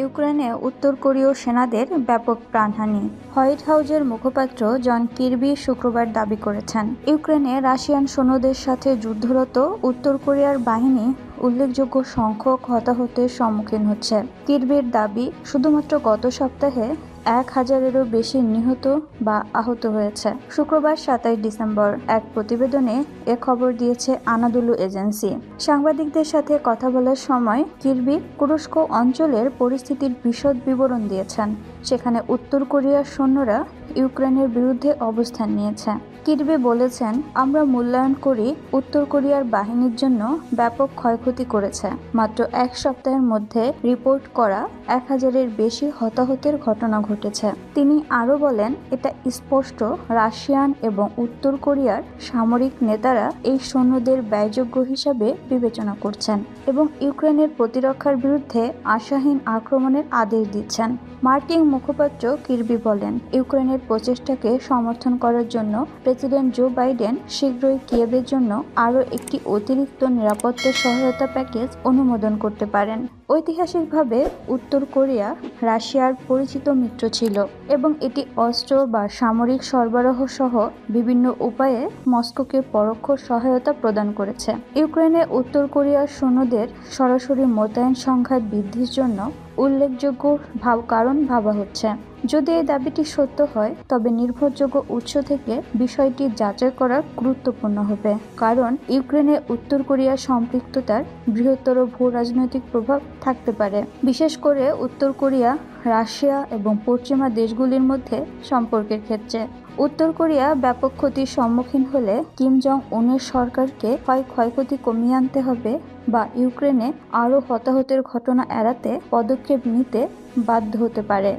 ইউক্রেনে উত্তর কোরীয় সেনাদের ব্যাপক প্রাণহানি। হোয়াইট হাউজের মুখপাত্র জন কির্বি শুক্রবার দাবি করেছেন। ইউক্রেনে রাশিয়ান সৈন্যদের সাথে যুদ্ধরত উত্তর কোরিয়ার বাহিনী উল্লেখযোগ্য সংখ্যক হতাহতের সম্মুখীন হচ্ছে। কির্বির দাবি, শুধুমাত্র গত সপ্তাহে এক হাজারেরও বেশি নিহত বা আহত হয়েছে। শুক্রবার সাতাইশ ডিসেম্বর এক প্রতিবেদনে এ খবর দিয়েছে আনাদুলু এজেন্সি। সাংবাদিকদের সাথে কথা বলার সময় কিরবি কুরস্ক অঞ্চলের পরিস্থিতির বিশদ বিবরণ দিয়েছেন। সেখানে উত্তর কোরিয়ার সৈন্যরা ইউক্রেনের বিরুদ্ধে অবস্থান নিয়েছে। কিরবি বলেছেন, আমরা মূল্যায়ন করি, উত্তর কোরিয়ার বাহিনীর জন্য ব্যাপক ক্ষয়ক্ষতি করেছে। মাত্র এক সপ্তাহের মধ্যে রিপোর্ট করা এক হাজারের বেশি হতাহতের ঘটনা ঘটেছে। তিনি আরও বলেন, এটা স্পষ্ট, রাশিয়ান এবং উত্তর কোরিয়ার সামরিক নেতারা এই সৈন্যদের ব্যয়যোগ্য হিসাবে বিবেচনা করছেন এবং ইউক্রেনের প্রতিরক্ষার বিরুদ্ধে আশাহীন আক্রমণের আদেশ দিচ্ছেন। মার্কিন মুখপাত্র কিরবি বলেন, ইউক্রেনের প্রচেষ্টাকে সমর্থন করার জন্য প্রেসিডেন্ট জো বাইডেন শীঘ্রই কিয়েভের জন্য আরও একটি অতিরিক্ত নিরাপত্তা সহায়তা প্যাকেজ অনুমোদন করতে পারেন। ঐতিহাসিকভাবে উত্তর কোরিয়া রাশিয়ার পরিচিত মিত্র ছিল এবং এটি অস্ত্র বা সামরিক সরবরাহ সহ বিভিন্ন উপায়ে মস্কোকে পরোক্ষ সহায়তা প্রদান করেছে। ইউক্রেনে উত্তর কোরিয়ার সৈন্যদের সরাসরি মোতায়েন সংখ্যা বৃদ্ধির জন্য উল্লেখযোগ্য ভাব কারণ ভাবা হচ্ছে। যদি এই দাবিটি সত্য হয়, তবে নির্ভরযোগ্য উৎস থেকে বিষয়টি যাচাই করা গুরুত্বপূর্ণ হবে। কারণ ইউক্রেনে উত্তর কোরিয়ার সম্পৃক্ততার বৃহত্তর ভূ রাজনৈতিক প্রভাব থাকতে পারে। বিশেষ করে উত্তর কোরিয়া, রাশিয়া এবং পশ্চিমা দেশগুলির মধ্যে সম্পর্কের ক্ষেত্রে। উত্তর কোরিয়া ব্যাপক ক্ষতির সম্মুখীন হলে কিম জং উনের সরকারকে হয় ক্ষয়ক্ষতি কমিয়ে আনতে হবে বা ইউক্রেনে আরও হতাহতের ঘটনা এড়াতে পদক্ষেপ নিতে বাধ্য হতে পারে।